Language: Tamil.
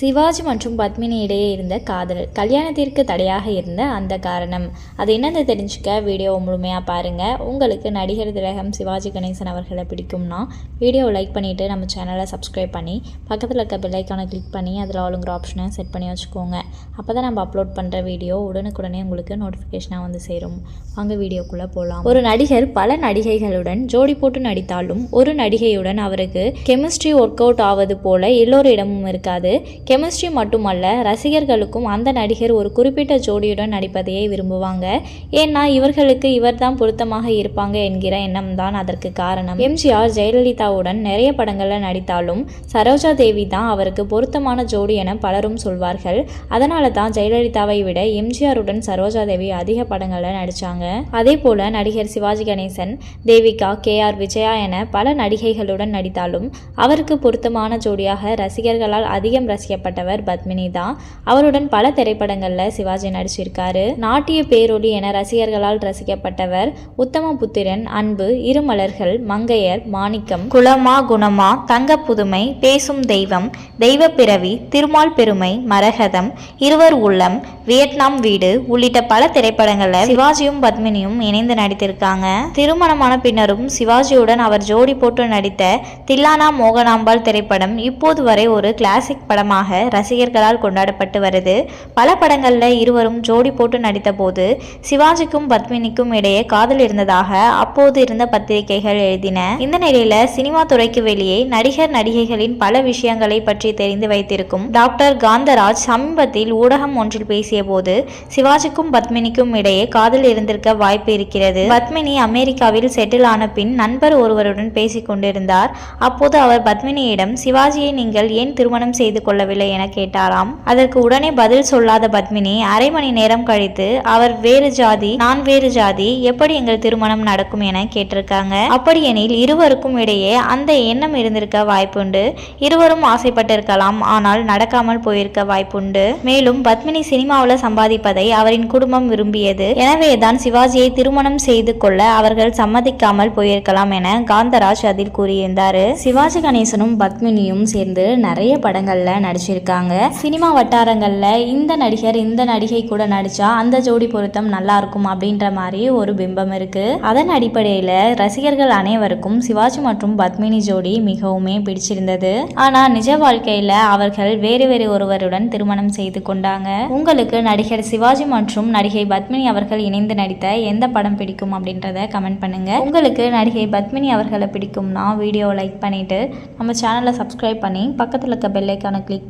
சிவாஜி மற்றும் பத்மினி இடையே இருந்த காதல் கல்யாணத்திற்கு தடையாக இருந்த அந்த காரணம். அது என்னென்னு தெரிஞ்சுக்க வீடியோவை முழுமையாக பாருங்கள் உங்களுக்கு நடிகர் திலகம் சிவாஜி கணேசன் அவர்களை பிடிக்கும்னா வீடியோவை லைக் பண்ணிவிட்டு நம்ம சேனலை சப்ஸ்கிரைப் பண்ணி பக்கத்தில் இருக்க பெல்லைக்கானை கிளிக் பண்ணி அதில் ஆளுங்கிற ஆப்ஷனை செட் பண்ணி வச்சுக்கோங்க. அப்போ தான் நம்ம அப்லோட் பண்ணுற வீடியோ உடனுக்குடனே உங்களுக்கு நோட்டிஃபிகேஷனாக வந்து சேரும். வாங்க வீடியோக்குள்ளே போகலாம் ஒரு நடிகர் பல நடிகைகளுடன் ஜோடி போட்டு நடித்தாலும் ஒரு நடிகையுடன் அவருக்கு கெமிஸ்ட்ரி ஒர்க் அவுட் ஆவது போல எல்லோரிடமும் இருக்காது. கெமிஸ்ட்ரி மட்டுமல்ல ரசிகர்களுக்கும் அந்த நடிகர் ஒரு குறிப்பிட்ட ஜோடியுடன் நடிப்பதையே விரும்புவாங்க. ஏன்னா இவர்களுக்கு இவர்தான் பொருத்தமாக இருப்பாங்க என்கிற எண்ணம் தான் அதற்கு காரணம். எம்ஜிஆர் ஜெயலலிதாவுடன் நிறைய படங்களில் நடித்தாலும் சரோஜா தேவி தான் அவருக்கு பொருத்தமான ஜோடி என பலரும் சொல்வார்கள். அதனால தான் ஜெயலலிதாவை விட எம்ஜிஆருடன் சரோஜா தேவி அதிக படங்களில் நடித்தாங்க அதே போல நடிகர் சிவாஜி கணேசன் தேவிகா கே. ஆர். விஜயா என பல நடிகைகளுடன் நடித்தாலும் அவருக்கு பொருத்தமான ஜோடியாக ரசிகர்களால் அதிகம் செய்யப்பட்டவர் பத்மினி தான் அவருடன் பல திரைப்படங்களில் சிவாஜி நடிச்சிருக்காரு. நாட்டிய பேரொடி என ரசிகர்களால் ரசிக்கப்பட்டவர் உத்தம புத்திரன் அன்பு இருமலர்கள் மங்கையர் மாணிக்கம் குலமா குணமா தங்க புதுமை பேசும் தெய்வம் தெய்வ பிறவி திருமால் பெருமை மரகதம் இருவர் உள்ளம் வியட்நாம் வீடு உள்ளிட்ட பல திரைப்படங்களில் சிவாஜியும் பத்மினியும் இணைந்து நடித்திருக்காங்க. திருமணமான பின்னரும் சிவாஜியுடன் அவர் ஜோடி போட்டு நடித்த தில்லானா மோகனாம்பாள் திரைப்படம் இப்போது வரை ஒரு கிளாசிக் படமாக ரசிகர்களால் கொண்டாடப்பட்டு வருது. பல படங்களில் இருவரும் ஜோடி போட்டு நடித்த போது சிவாஜிக்கும் பத்மினிக்கும் இடையே காதல் இருந்ததாக அப்போது இருந்த பத்திரிகைகள் எழுதின. இந்த நிலையில சினிமா துறைக்கு வெளியே நடிகர் நடிகைகளின் பல விஷயங்களை பற்றி தெரிந்து வைத்திருக்கும் டாக்டர் காந்தராஜ் சமீபத்தில் ஊடகம் ஒன்றில் பேசிய போது சிவாஜிக்கும் பத்மினிக்கும் இடையே காதல் இருந்திருக்க வாய்ப்பு இருக்கிறது. பத்மினி அமெரிக்காவில் செட்டில் ஆன பின் நண்பர் ஒருவருடன் பேசிக் கொண்டிருந்தார் அப்போது அவர் பத்மினியிடம் சிவாஜியை நீங்கள் ஏன் திருமணம் செய்து கொள்ள கொள்ளவில்லை என கேட்டாராம். அதற்கு உடனே பதில் சொல்லாத பத்மினி அரை மணி நேரம் கழித்து அவர் வேறு ஜாதி நான் வேறு ஜாதி எப்படி எங்கள் திருமணம் நடக்கும் என கேட்டிருக்காங்க. அப்படியெனில் இருவருக்கும் இடையே அந்த எண்ணம் இருந்திருக்க வாய்ப்புண்டு. இருவரும் ஆசைப்பட்டிருக்கலாம் ஆனால் நடக்காமல் போயிருக்க வாய்ப்புண்டு. மேலும் பத்மினி சினிமாவில் சம்பாதிப்பதை அவரின் குடும்பம் விரும்பியது. எனவேதான் சிவாஜியை திருமணம் செய்து கொள்ள அவர்கள் சம்மதிக்காமல் போயிருக்கலாம் என காந்தராஜ் அதில் கூறியிருந்தாரு. சிவாஜி கணேசனும் பத்மினியும் சேர்ந்து நிறைய படங்கள்ல நடிச்சிருக்காங்க. சினிமா வட்டாரங்களில் இந்த நடிகர் இந்த நடிகை கூட நடிச்சா அந்த ஜோடி பொருத்தம் நல்லா இருக்கும் அப்படின்ற மாதிரி ஒரு பிம்பம் இருக்கு. அதன் அடிப்படையில் ரசிகர்கள் அனைவருக்கும் சிவாஜி மற்றும் பத்மினி ஜோடி மிகவுமே பிடிச்சிருந்தது. ஆனா நிஜ வாழ்க்கையில அவர்கள் வேறு வேறு ஒருவருடன் திருமணம் செய்து கொண்டாங்க. உங்களுக்கு நடிகர் சிவாஜி மற்றும் நடிகை பத்மினி அவர்கள் இணைந்து நடித்த எந்த படம் பிடிக்கும் அப்படின்றத கமெண்ட் பண்ணுங்க. உங்களுக்கு நடிகை பத்மினி அவர்களை பிடிக்கும்னா வீடியோ லைக் பண்ணிட்டு நம்ம சேனலை சப்ஸ்கிரைப் பண்ணி பக்கத்தில் இருக்க பெல்லைக்கான கிளிக்